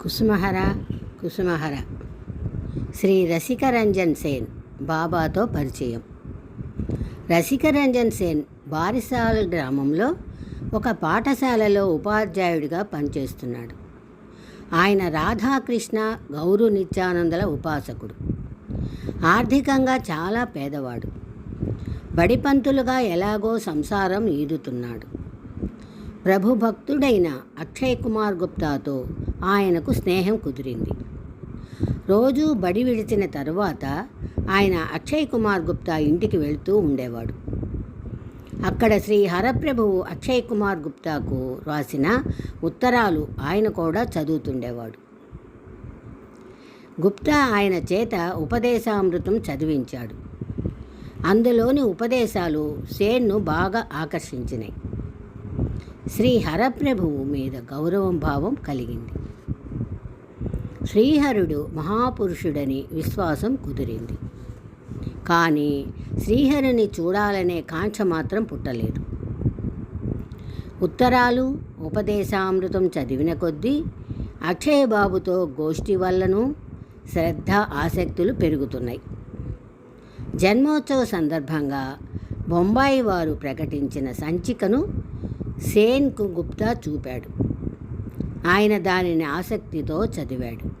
కుసుమహర కుసుమహర. శ్రీ రసికరంజన్ సేన్ బాబాతో పరిచయం. రసికరంజన్ సేన్ బారిసాల్ గ్రామంలో ఒక పాఠశాలలో ఉపాధ్యాయుడిగా పనిచేస్తున్నాడు. ఆయన రాధాకృష్ణ గౌరు నిత్యానందల ఉపాసకుడు. ఆర్థికంగా చాలా పేదవాడు. బడిపంతులుగా ఎలాగో సంసారం ఈదుతున్నాడు. ప్రభు భక్తుడైన అక్షయ్ కుమార్ గుప్తాతో ఆయనకు స్నేహం కుదిరింది. రోజు బడి విడిచిన తరువాత ఆయన అక్షయ్ కుమార్ గుప్తా ఇంటికి వెళ్తూ ఉండేవాడు. అక్కడ శ్రీ హరప్రభువు అక్షయ్ కుమార్ గుప్తాకు రాసిన ఉత్తరాలు ఆయన కూడా చదువుతుండేవాడు. గుప్తా ఆయన చేత ఉపదేశామృతం చదివించాడు. అందులోని ఉపదేశాలు సేన్ను బాగా ఆకర్షించినాయి శ్రీ హరప్రభువు మీద గౌరవం భావం కలిగింది. శ్రీహరుడు మహాపురుషుడని విశ్వాసం కుదిరింది. కానీ శ్రీహరిని చూడాలనే కాంక్ష మాత్రం పుట్టలేదు. ఉత్తరాలు ఉపదేశామృతం చదివిన కొద్దీ అక్షయబాబుతో గోష్ఠి వల్లను శ్రద్ధ ఆసక్తులు పెరుగుతున్నాయి. జన్మోత్సవ సందర్భంగా బొంబాయి వారు ప్రకటించిన సంచికను సేన్కు గుప్తా చూపాడు. ఆయన దానిని ఆసక్తితో చదివాడు.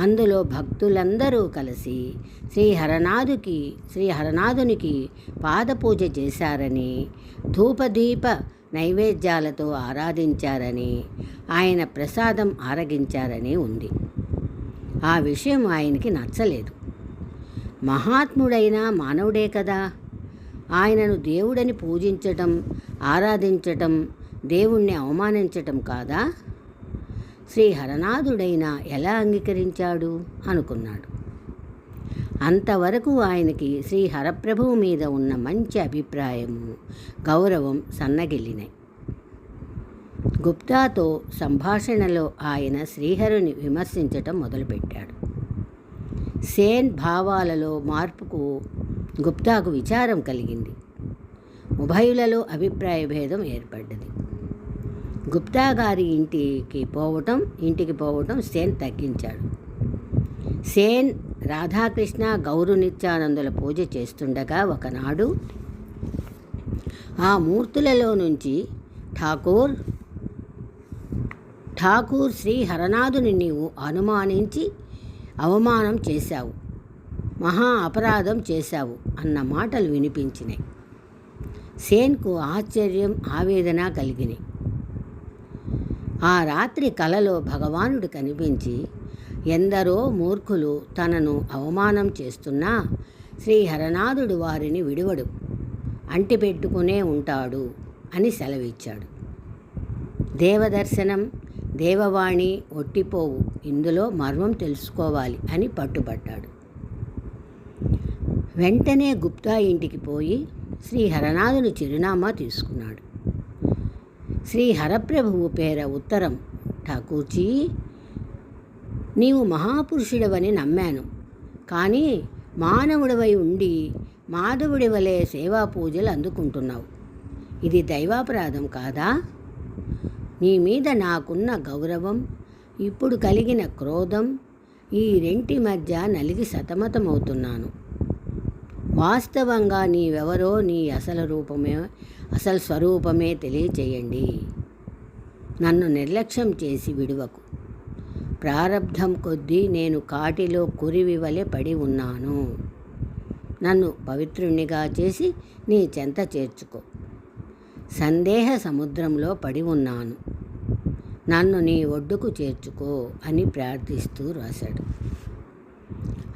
అందులో భక్తులందరూ కలిసి శ్రీ హరనాథుకి శ్రీ హరనాథునికి పాదపూజ చేశారని ధూపదీప నైవేద్యాలతో ఆరాధించారని ఆయన ప్రసాదం ఆరగించారని ఉంది. ఆ విషయం ఆయనకి నచ్చలేదు. మహాత్ముడైన మానవుడే కదా. ఆయనను దేవుడని పూజించటం ఆరాధించటం దేవుణ్ణి అవమానించటం కాదా? శ్రీ హరనాథుడైన ఎలా అంగీకరించాడు? అనుకున్నాడు. అంతవరకు ఆయనకి శ్రీ హరప్రభువు మీద ఉన్న మంచి అభిప్రాయము గౌరవం సన్నగిల్లినాయి గుప్తాతో సంభాషణలో ఆయన శ్రీహరుని విమర్శించటం మొదలుపెట్టాడు. సేన్ భావాలలో మార్పుకు గుప్తాకు విచారం కలిగింది. ఉభయులలో అభిప్రాయ భేదం ఏర్పడ్డది. గుప్తా గారి ఇంటికి పోవటం ఇంటికి పోవటం సేన్ తగ్గించాడు. సేన్ రాధాకృష్ణ గౌరు నిత్యానందుల పూజ చేస్తుండగా ఒకనాడు ఆ మూర్తులలో నుంచి ఠాకూర్ ఠాకూర్ శ్రీ హరనాథుని నీవు అనుమానించి అవమానం చేశావు. మహా అపరాధం చేశావు అన్న మాటలు వినిపించినాయి సేన్కు ఆశ్చర్యం ఆవేదన కలిగినాయి ఆ రాత్రి కలలో భగవానుడు కనిపించి ఎందరో మూర్ఖులు తనను అవమానం చేస్తున్నా శ్రీ హరనాథుడు వారిని విడువడు అంటిపెట్టుకునే ఉంటాడు అని సెలవిచ్చాడు. దేవదర్శనం దేవవాణి ఒట్టిపోవు ఇందులో మర్మం తెలుసుకోవాలి అని పట్టుబడ్డాడు వెంటనే గుప్తా ఇంటికి పోయి శ్రీ హరనాథుని చిరునామా తీసుకున్నాడు. శ్రీ హరప్రభువు పేర ఉత్తరం ఠాకూర్జీ నీవు మహాపురుషుడవని నమ్మాను. కానీ మానవుడివై ఉండి మాధవుడి వలె సేవా పూజలు అందుకుంటున్నావు. ఇది దైవాపరాధం కాదా? నీ మీద నాకున్న గౌరవం ఇప్పుడు కలిగిన క్రోధం ఈ రెంటి మధ్య నలిగి సతమతమవుతున్నాను. వాస్తవంగా నీవెవరో నీ అసలు రూపమే అసలు స్వరూపమే తెలియచేయండి. నన్ను నిర్లక్ష్యం చేసి విడువకు. ప్రారంధం కొద్దీ నేను కాటిలో కురివి వలె పడి ఉన్నాను. నన్ను పవిత్రుణ్ణిగా చేసి నీ చెంత చేర్చుకో. సందేహ సముద్రంలో పడి ఉన్నాను. నన్ను నీ ఒడ్డుకు చేర్చుకో అని ప్రార్థిస్తూ రాశాడు.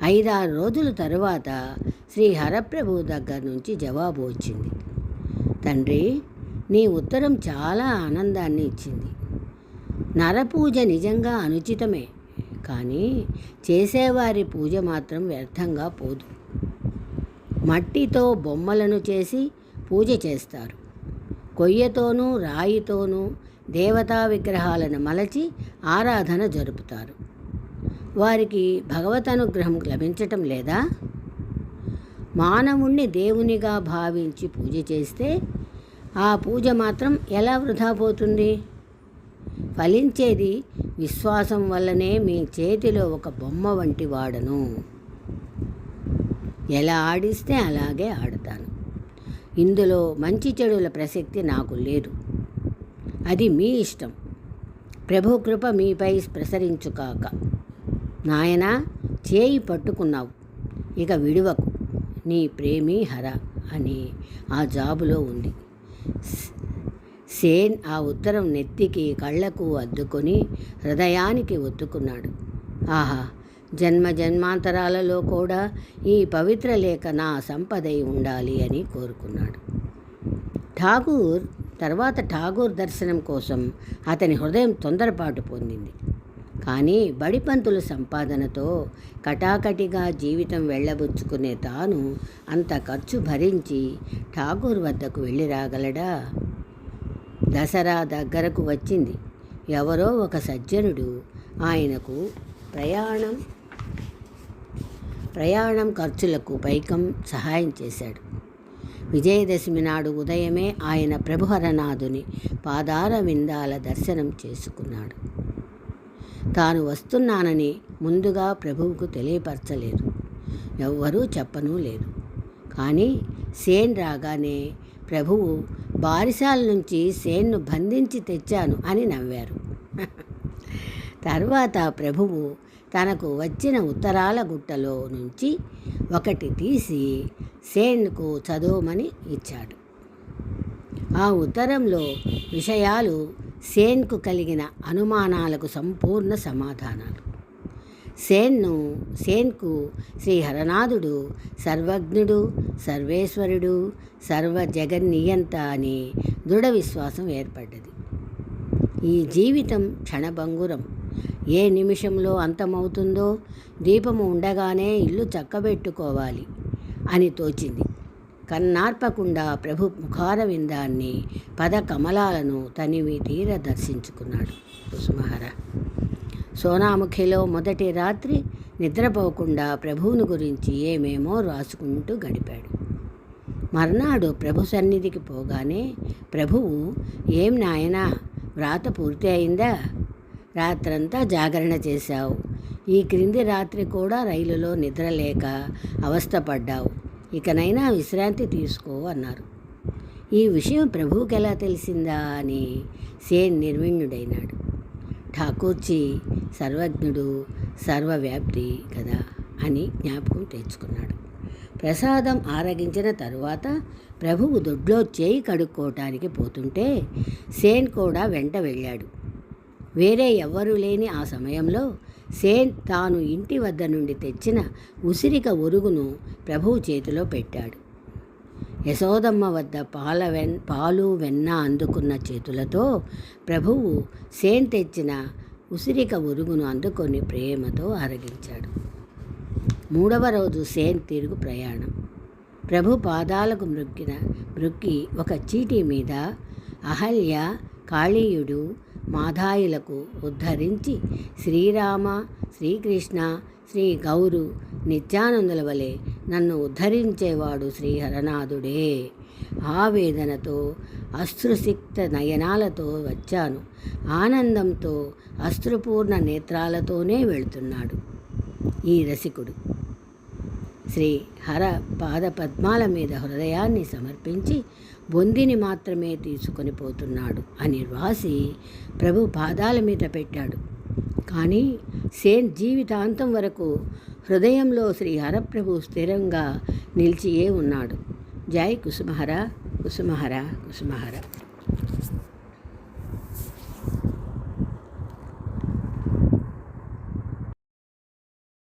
ఐదారు రోజుల తరువాత శ్రీ హరప్రభు దగ్గర నుంచి జవాబు వచ్చింది. తండ్రి నీ ఉత్తరం చాలా ఆనందాన్ని ఇచ్చింది. నరపూజ నిజంగా అనుచితమే కానీ చేసేవారి పూజ మాత్రం వ్యర్థంగా పోదు. మట్టితో బొమ్మలను చేసి పూజ చేస్తారు. కొయ్యతోనూ రాయితోనూ దేవతా విగ్రహాలను మలచి ఆరాధన జరుపుతారు. వారికి భగవత్ అనుగ్రహం లభించటం లేదా? మానవుణ్ణి దేవునిగా భావించి పూజ చేస్తే ఆ పూజ మాత్రం ఎలా వృధా పోతుంది? ఫలించేది విశ్వాసం వల్లనే మీ చేతిలో ఒక బొమ్మ వంటి వాడను. ఎలా ఆడిస్తే అలాగే ఆడతాను. ఇందులో మంచి చెడుల ప్రసక్తి నాకు లేదు. అది మీ ఇష్టం. ప్రభు కృప మీపై ప్రసరించుకాక నాయన చేయి పట్టుకున్నావు. ఇక విడువకు. నీ ప్రేమి హర అని ఆ జాబులో ఉంది. సేన్ ఆ ఉత్తరం నెత్తికి కళ్ళకు అద్దుకొని హృదయానికి ఒత్తుకున్నాడు. ఆహా జన్మ జన్మాంతరాలలో కూడా ఈ పవిత్ర లేఖ నా సంపదై ఉండాలి అని కోరుకున్నాడు. ఠాగూర్ తర్వాత ఠాగూర్ దర్శనం కోసం అతని హృదయం తొందరపాటు పొందింది. కానీ బడిపంతుల సంపాదనతో కటాకటిగా జీవితం వెళ్ళబుచ్చుకునే తాను అంత ఖర్చు భరించి ఠాగూర్ వద్దకు వెళ్ళి రాగలడా? దసరా దగ్గరకు వచ్చింది. ఎవరో ఒక సజ్జనుడు ఆయనకు ప్రయాణం ప్రయాణం ఖర్చులకు పైకం సహాయం చేశాడు. విజయదశమి నాడు ఉదయమే ఆయన ప్రభుహరనాథుని పాదార విందాల దర్శనం చేసుకున్నాడు. తాను వస్తున్నానని ముందుగా ప్రభువుకు తెలియపరచలేదు. ఎవ్వరూ చెప్పనూ లేదు. కానీ సేన్ రాగానే ప్రభువు బారిసాల నుంచి సేన్ను బంధించి తెచ్చాను అని నవ్వారు. తర్వాత ప్రభువు తనకు వచ్చిన ఉత్తరాల గుట్టలో నుంచి ఒకటి తీసి సేన్కు చదవమని ఇచ్చాడు. ఆ ఉత్తరంలో విషయాలు సేన్కు కలిగిన అనుమానాలకు సంపూర్ణ సమాధానాలు. సేన్ను సేన్కు శ్రీ హరనాథుడు సర్వజ్ఞుడు సర్వేశ్వరుడు సర్వ జగన్నియంత అని దృఢ విశ్వాసం ఏర్పడ్డది. ఈ జీవితం క్షణభంగురం. ఏ నిమిషంలో అంతమవుతుందో దీపము ఉండగానే ఇల్లు చక్కబెట్టుకోవాలి అని తోచింది. కన్నార్పకుండా ప్రభు ముఖారవిందాన్ని పద కమలాలను తనివి తీర దర్శించుకున్నాడు. కుసుమహార సోనాముఖిలో మొదటి రాత్రి నిద్రపోకుండా ప్రభువుని గురించి ఏమేమో రాసుకుంటూ గడిపాడు. మర్నాడు ప్రభు సన్నిధికి పోగానే ప్రభువు ఏం నాయనా వ్రాత పూర్తి అయిందా? రాత్రంతా జాగరణ చేశావు. ఈ క్రింది రాత్రి కూడా రైలులో నిద్రలేక అవస్థపడ్డావు. ఇకనైనా విశ్రాంతి తీసుకో అన్నారు. ఈ విషయం ప్రభువుకి ఎలా తెలిసిందా అని సేన్ నిర్విణ్యుడైనాడు ఠాకూర్చి సర్వజ్ఞుడు సర్వవ్యాప్తి కదా అని జ్ఞాపకం తెచ్చుకున్నాడు. ప్రసాదం ఆరగించిన తరువాత ప్రభువు దొడ్లో చేయి కడుక్కోవటానికి పోతుంటే సేన్ కూడా వెంట వెళ్ళాడు. వేరే ఎవ్వరూ లేని ఆ సమయంలో సేన్ తాను ఇంటి వద్ద నుండి తెచ్చిన ఉసిరిక ఒరుగును ప్రభువు చేతిలో పెట్టాడు. యశోదమ్మ వద్ద పాల వెన్ పాలు వెన్న అందుకున్న చేతులతో ప్రభువు సేన్ తెచ్చిన ఉసిరిక ఉరుగును అందుకొని ప్రేమతో ఆరగించాడు మూడవ రోజు సేన్ తిరుగు ప్రయాణం. ప్రభు పాదాలకు మృక్కిన మృక్కి ఒక చీటీ మీద అహల్య కాళీయుడు మాధాయులకు ఉద్ధరించి శ్రీరామ శ్రీకృష్ణ శ్రీ గౌరు నిత్యానందుల వలె నన్ను ఉద్ధరించేవాడు శ్రీహరనాథుడే. ఆవేదనతో అశ్రుసిక్త నయనాలతో వచ్చాను. ఆనందంతో అశ్రుపూర్ణ నేత్రాలతోనే వెళుతున్నాడు ఈ రసికుడు. శ్రీ హర పాద పద్మాల మీద హృదయాన్ని సమర్పించి బొందిని మాత్రమే తీసుకొని పోతున్నాడు అని వ్రాసి ప్రభు పాదాల మీద పెట్టాడు. కానీ సేన్ జీవితాంతం వరకు హృదయంలో శ్రీ హరప్రభు స్థిరంగా నిలిచియే ఉన్నాడు. జై కుసుమహర కుసుమహర కుసుమహర.